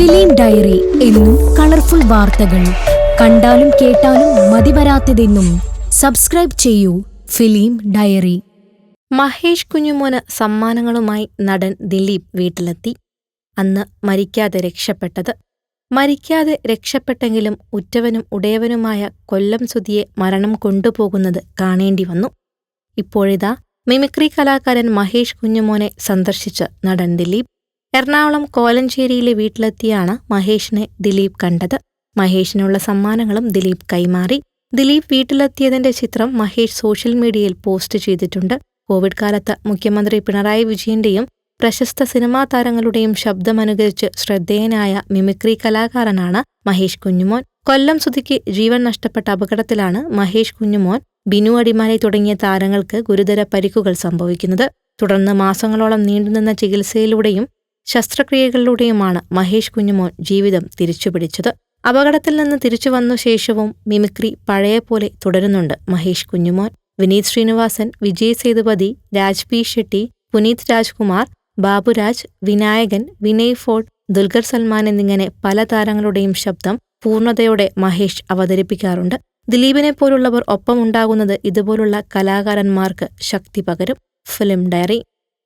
Film diary എന്നും colourful വാർത്തകൾ. കണ്ടാലും കേട്ടാലും മതിവരാത്തതെന്നും സബ്സ്ക്രൈബ് ചെയ്യൂ ഫിലിം ഡയറി. മഹേഷ് കുഞ്ഞുമോന് സമ്മാനങ്ങളുമായി നടൻ ദിലീപ് വീട്ടിലെത്തി. അന്ന് മരിക്കാതെ രക്ഷപ്പെട്ടത്. മരിക്കാതെ രക്ഷപ്പെട്ടെങ്കിലും ഉറ്റവനും ഉടയവനുമായ കൊല്ലം സുതിയെ മരണം കൊണ്ടുപോകുന്നത് കാണേണ്ടി വന്നു. ഇപ്പോഴിതാ മിമിക്രി കലാകാരൻ മഹേഷ് കുഞ്ഞുമോനെ സന്ദർശിച്ച് നടൻ ദിലീപ് എറണാകുളം കോലഞ്ചേരിയിലെ വീട്ടിലെത്തിയാണ് മഹേഷിനെ ദിലീപ് കണ്ടത്. മഹേഷിനുള്ള സമ്മാനങ്ങളും ദിലീപ് കൈമാറി. ദിലീപ് വീട്ടിലെത്തിയതിന്റെ ചിത്രം മഹേഷ് സോഷ്യൽ മീഡിയയിൽ പോസ്റ്റ് ചെയ്തിട്ടുണ്ട്. കോവിഡ് കാലത്ത് മുഖ്യമന്ത്രി പിണറായി വിജയന്റെയും പ്രശസ്ത സിനിമാ താരങ്ങളുടെയും ശബ്ദമനുകരിച്ച് ശ്രദ്ധേയനായ മിമിക്രി കലാകാരനാണ് മഹേഷ് കുഞ്ഞുമോൻ. കൊല്ലം സുധിക്ക് ജീവൻ നഷ്ടപ്പെട്ട അപകടത്തിലാണ് മഹേഷ് കുഞ്ഞുമോൻ ബിനു അടിമാലി തുടങ്ങിയ താരങ്ങൾക്ക് ഗുരുതര പരിക്കുകൾ സംഭവിക്കുന്നത്. തുടർന്ന് മാസങ്ങളോളം നീണ്ടുനിന്ന ചികിത്സയിലൂടെയും ശസ്ത്രക്രിയകളിലൂടെയുമാണ് മഹേഷ് കുഞ്ഞുമോൻ ജീവിതം തിരിച്ചുപിടിച്ചത്. അപകടത്തിൽ നിന്ന് തിരിച്ചു വന്ന ശേഷവും മിമിക്രി പഴയപോലെ തുടരുന്നുണ്ട് മഹേഷ് കുഞ്ഞുമോൻ. വിനീത് ശ്രീനിവാസൻ വിജയ് സേതുപതി രാജ്പി ഷെട്ടി പുനീത് രാജ്കുമാർ ബാബുരാജ് വിനായകൻ വിനയ് ഫോർഡ് ദുൽഖർ സൽമാൻ എന്നിങ്ങനെ പല താരങ്ങളുടെയും ശബ്ദം പൂർണതയോടെ മഹേഷ് അവതരിപ്പിക്കാറുണ്ട്. ദിലീപിനെ പോലുള്ളവർ ഒപ്പമുണ്ടാകുന്നത് ഇതുപോലുള്ള കലാകാരന്മാർക്ക് ശക്തി പകരും. Film diary.